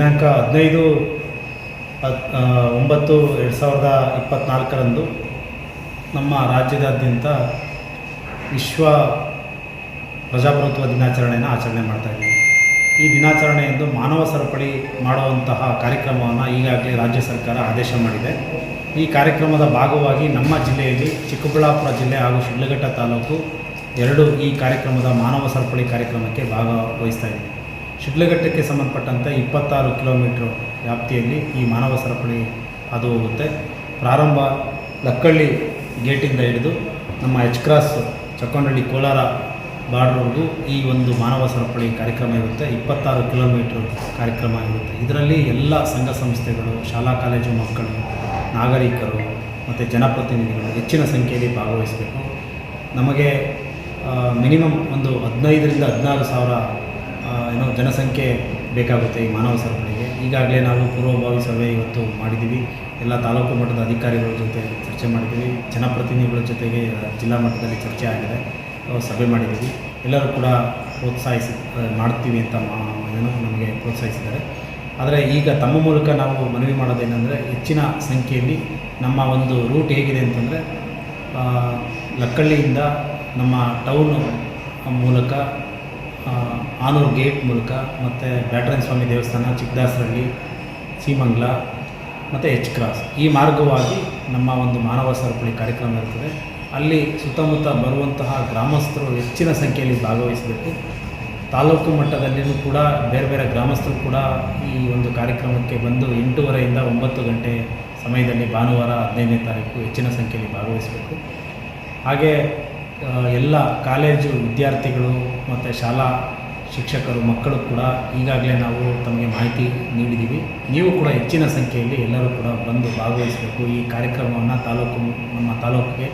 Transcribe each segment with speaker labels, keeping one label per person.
Speaker 1: ದಿನಾಂಕ ಹದಿನೈದು ಒಂಬತ್ತು ಎರಡು ಸಾವಿರದ ಇಪ್ಪತ್ತ್ನಾಲ್ಕರಂದು ನಮ್ಮ ರಾಜ್ಯದಾದ್ಯಂತ ವಿಶ್ವ ಪ್ರಜಾಪ್ರಭುತ್ವ ದಿನಾಚರಣೆಯನ್ನು ಆಚರಣೆ ಮಾಡ್ತಾ ಇದ್ದೀವಿ. ಈ ದಿನಾಚರಣೆಯಂದು ಮಾನವ ಸರಪಳಿ ಮಾಡುವಂತಹ ಕಾರ್ಯಕ್ರಮವನ್ನು ಈಗಾಗಲೇ ರಾಜ್ಯ ಸರ್ಕಾರ ಆದೇಶ ಮಾಡಿದೆ. ಈ ಕಾರ್ಯಕ್ರಮದ ಭಾಗವಾಗಿ ನಮ್ಮ ಜಿಲ್ಲೆಯಲ್ಲಿ ಚಿಕ್ಕಬಳ್ಳಾಪುರ ಜಿಲ್ಲೆ ಹಾಗೂ ಶಿಡ್ಲಘಟ್ಟ ತಾಲೂಕು ಎರಡು ಈ ಕಾರ್ಯಕ್ರಮದ ಮಾನವ ಸರಪಳಿ ಕಾರ್ಯಕ್ರಮಕ್ಕೆ ಭಾಗವಹಿಸ್ತಾ ಇದ್ದೀವಿ. ಶಿಡ್ಲಘಟ್ಟಕ್ಕೆ ಸಂಬಂಧಪಟ್ಟಂತೆ ಇಪ್ಪತ್ತಾರು ಕಿಲೋಮೀಟ್ರ್ ವ್ಯಾಪ್ತಿಯಲ್ಲಿ ಈ ಮಾನವ ಸರಪಳಿ ಹಾದು ಹೋಗುತ್ತೆ ಪ್ರಾರಂಭ ಲಕ್ಕಳ್ಳಿ ಗೇಟಿಂದ ಹಿಡಿದು ನಮ್ಮ ಎಚ್ ಕ್ರಾಸ್ ಚಕ್ಕೊಂಡಳ್ಳಿ ಕೋಲಾರ ಬಾರ್ಡ್ರವರೆಗೂ ಈ ಒಂದು ಮಾನವ ಸರಪಳಿ ಕಾರ್ಯಕ್ರಮ ಇರುತ್ತೆ. ಇಪ್ಪತ್ತಾರು ಕಿಲೋಮೀಟ್ರ್ ಕಾರ್ಯಕ್ರಮ ಇರುತ್ತೆ. ಇದರಲ್ಲಿ ಎಲ್ಲ ಸಂಘ ಸಂಸ್ಥೆಗಳು, ಶಾಲಾ, ಕಾಲೇಜು ಮಕ್ಕಳು, ನಾಗರಿಕರು ಮತ್ತು ಜನಪ್ರತಿನಿಧಿಗಳು ಹೆಚ್ಚಿನ ಸಂಖ್ಯೆಯಲ್ಲಿ ಭಾಗವಹಿಸಬೇಕು. ನಮಗೆ ಮಿನಿಮಮ್ ಒಂದು ಹದಿನೈದರಿಂದ ಹದಿನಾರು ಸಾವಿರ ಏನೋ ಜನಸಂಖ್ಯೆ ಬೇಕಾಗುತ್ತೆ ಈ ಮಾನವ ಸರಪಳಿಗೆ. ಈಗಾಗಲೇ ನಾವು ಪೂರ್ವಭಾವಿ ಸಭೆ ಇವತ್ತು ಮಾಡಿದ್ದೀವಿ. ಎಲ್ಲ ತಾಲೂಕು ಮಟ್ಟದ ಅಧಿಕಾರಿಗಳ ಜೊತೆ ಚರ್ಚೆ ಮಾಡಿದ್ದೀವಿ. ಜನಪ್ರತಿನಿಧಿಗಳ ಜೊತೆಗೆ ಜಿಲ್ಲಾ ಮಟ್ಟದಲ್ಲಿ ಚರ್ಚೆ ಆಗಿದೆ. ಸಭೆ ಮಾಡಿದ್ದೀವಿ. ಎಲ್ಲರೂ ಕೂಡ ಪ್ರೋತ್ಸಾಹಿಸಿ ಮಾಡ್ತೀವಿ ಅಂತ ಏನೋ ನಮಗೆ ಪ್ರೋತ್ಸಾಹಿಸಿದ್ದಾರೆ. ಆದರೆ ಈಗ ತಮ್ಮ ಮೂಲಕ ನಾವು ಮನವಿ ಮಾಡೋದೇನೆಂದರೆ, ಹೆಚ್ಚಿನ ಸಂಖ್ಯೆಯಲ್ಲಿ ನಮ್ಮ ಒಂದು ರೂಟ್ ಹೇಗಿದೆ ಅಂತಂದರೆ ಲಕ್ಕಳ್ಳಿಯಿಂದ ನಮ್ಮ ಟೌನು ಮೂಲಕ ಆ, ಆನೂರು ಗೇಟ್ ಮೂಲಕ ಮತ್ತು ಬ್ಯಾಟ್ರನ್ ಸ್ವಾಮಿ ದೇವಸ್ಥಾನ ಚಿಕ್ಕದಾಸರಳ್ಳಿ ಸೀಮಂಗ್ಲ ಮತ್ತು ಎಚ್ ಕ್ರಾಸ್ ಈ ಮಾರ್ಗವಾಗಿ ನಮ್ಮ ಒಂದು ಮಾನವ ಸರಪಳಿ ಕಾರ್ಯಕ್ರಮ ಇರ್ತದೆ. ಅಲ್ಲಿ ಸುತ್ತಮುತ್ತ ಬರುವಂತಹ ಗ್ರಾಮಸ್ಥರು ಹೆಚ್ಚಿನ ಸಂಖ್ಯೆಯಲ್ಲಿ ಭಾಗವಹಿಸಬೇಕು. ತಾಲೂಕು ಮಟ್ಟದಲ್ಲಿಯೂ ಕೂಡ ಬೇರೆ ಬೇರೆ ಗ್ರಾಮಸ್ಥರು ಕೂಡ ಈ ಒಂದು ಕಾರ್ಯಕ್ರಮಕ್ಕೆ ಬಂದು ಎಂಟೂವರೆಯಿಂದ ಒಂಬತ್ತು ಗಂಟೆ ಸಮಯದಲ್ಲಿ ಭಾನುವಾರ ಹದಿನೈದನೇ ತಾರೀಕು ಹೆಚ್ಚಿನ ಸಂಖ್ಯೆಯಲ್ಲಿ ಭಾಗವಹಿಸಬೇಕು. ಹಾಗೆ ಎಲ್ಲ ಕಾಲೇಜು ವಿದ್ಯಾರ್ಥಿಗಳು ಮತ್ತು ಶಾಲಾ ಶಿಕ್ಷಕರು, ಮಕ್ಕಳು ಕೂಡ ಈಗಾಗಲೇ ನಾವು ತಮಗೆ ಮಾಹಿತಿ ನೀಡಿದ್ದೀವಿ. ನೀವು ಕೂಡ ಹೆಚ್ಚಿನ ಸಂಖ್ಯೆಯಲ್ಲಿ ಎಲ್ಲರೂ ಕೂಡ ಬಂದು ಭಾಗವಹಿಸಬೇಕು. ಈ ಕಾರ್ಯಕ್ರಮವನ್ನು ತಾಲೂಕು, ನಮ್ಮ ತಾಲೂಕಿಗೆ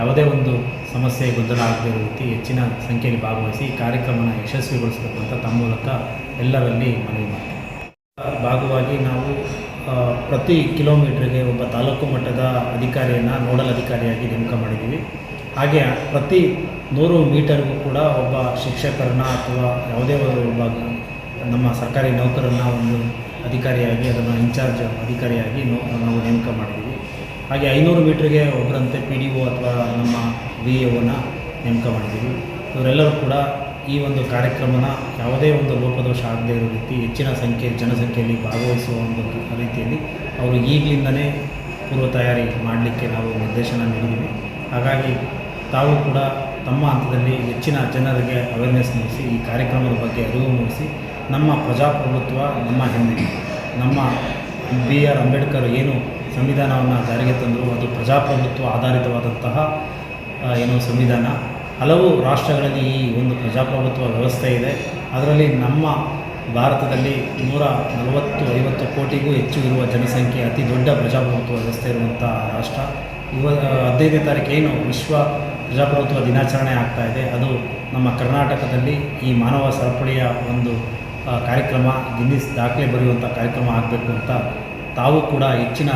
Speaker 1: ಯಾವುದೇ ಒಂದು ಸಮಸ್ಯೆ, ಗೊಂದಲ ಆಗದೇ ರೀತಿ ಹೆಚ್ಚಿನ ಸಂಖ್ಯೆಯಲ್ಲಿ ಭಾಗವಹಿಸಿ ಈ ಕಾರ್ಯಕ್ರಮನ ಯಶಸ್ವಿಗೊಳಿಸಬೇಕು ಅಂತ ತಮ್ಮ ಮೂಲಕ ಎಲ್ಲರಲ್ಲಿ ಮನವಿ ಮಾಡ್ತೀವಿ ಭಾಗವಾಗಿ ನಾವು ಪ್ರತಿ ಕಿಲೋಮೀಟ್ರಿಗೆ ಒಬ್ಬ ತಾಲೂಕು ಮಟ್ಟದ ಅಧಿಕಾರಿಯನ್ನು ನೋಡಲ್ ಅಧಿಕಾರಿಯಾಗಿ ನೇಮಕ ಮಾಡಿದ್ದೀವಿ. ಹಾಗೆ ಪ್ರತಿ ನೂರು ಮೀಟರ್ಗೂ ಕೂಡ ಒಬ್ಬ ಶಿಕ್ಷಕರನ್ನ ಅಥವಾ ಯಾವುದೇ ಒಬ್ಬ ನಮ್ಮ ಸರ್ಕಾರಿ ನೌಕರನ್ನ ಒಂದು ಅಧಿಕಾರಿಯಾಗಿ ಅದನ್ನು ಇನ್ಚಾರ್ಜ್ ಅಧಿಕಾರಿಯಾಗಿ ನಾವು ನೇಮಕ ಮಾಡಿದ್ದೀವಿ. ಹಾಗೆ ಐನೂರು ಮೀಟ್ರಿಗೆ ಒಬ್ಬರಂತೆ ಪಿ ಡಿ ಒ ಅಥವಾ ನಮ್ಮ ಬಿ ಎ ಒನ ನೇಮಕ ಮಾಡಿದ್ದೀವಿ. ಇವರೆಲ್ಲರೂ ಕೂಡ ಈ ಒಂದು ಕಾರ್ಯಕ್ರಮನ ಯಾವುದೇ ಒಂದು ಲೋಪದೋಷ ಆಗದೇ ಇರೋ ರೀತಿ ಹೆಚ್ಚಿನ ಸಂಖ್ಯೆ ಜನಸಂಖ್ಯೆಯಲ್ಲಿ ಭಾಗವಹಿಸುವ ಒಂದು ರೀತಿಯಲ್ಲಿ ಅವರು ಈಗಲಿಂದನೇ ಪೂರ್ವ ತಯಾರಿ ಮಾಡಲಿಕ್ಕೆ ನಾವು ನಿರ್ದೇಶನ ನೀಡಿದ್ದೀವಿ. ಹಾಗಾಗಿ ತಾವು ಕೂಡ ತಮ್ಮ ಹಂತದಲ್ಲಿ ಹೆಚ್ಚಿನ ಜನರಿಗೆ ಅವೇರ್ನೆಸ್ ಮೂಡಿಸಿ, ಈ ಕಾರ್ಯಕ್ರಮದ ಬಗ್ಗೆ ಅರಿವು ಮೂಡಿಸಿ, ನಮ್ಮ ಪ್ರಜಾಪ್ರಭುತ್ವ, ನಮ್ಮ ಹೆಮ್ಮೆ, ನಮ್ಮ ಬಿ ಆರ್ ಅಂಬೇಡ್ಕರ್ ಏನು ಸಂವಿಧಾನವನ್ನು ಜಾರಿಗೆ ತಂದರು, ಅದು ಪ್ರಜಾಪ್ರಭುತ್ವ ಆಧಾರಿತವಾದಂತಹ ಏನು ಸಂವಿಧಾನ. ಹಲವು ರಾಷ್ಟ್ರಗಳಲ್ಲಿ ಈ ಒಂದು ಪ್ರಜಾಪ್ರಭುತ್ವ ವ್ಯವಸ್ಥೆ ಇದೆ. ಅದರಲ್ಲಿ ನಮ್ಮ ಭಾರತದಲ್ಲಿ ನೂರ ನಲವತ್ತು, ಐವತ್ತು ಕೋಟಿಗೂ ಹೆಚ್ಚು ಇರುವ ಜನಸಂಖ್ಯೆ, ಅತಿ ದೊಡ್ಡ ಪ್ರಜಾಪ್ರಭುತ್ವ ವ್ಯವಸ್ಥೆ ಇರುವಂಥ ರಾಷ್ಟ್ರ. ಇವ ಹದಿನೈದನೇ ತಾರೀಕು ಏನು ವಿಶ್ವ ಪ್ರಜಾಪ್ರಭುತ್ವ ದಿನಾಚರಣೆ ಆಗ್ತಾ ಇದೆ. ಅದು ನಮ್ಮ ಕರ್ನಾಟಕದಲ್ಲಿ ಈ ಮಾನವ ಸರಪಳಿಯ ಒಂದು ಕಾರ್ಯಕ್ರಮ, ಗಿನ್ನಿಸ್ ದಾಖಲೆ ಬರೆಯುವಂಥ ಕಾರ್ಯಕ್ರಮ ಆಗಬೇಕು ಅಂತ ತಾವು ಕೂಡ ಹೆಚ್ಚಿನ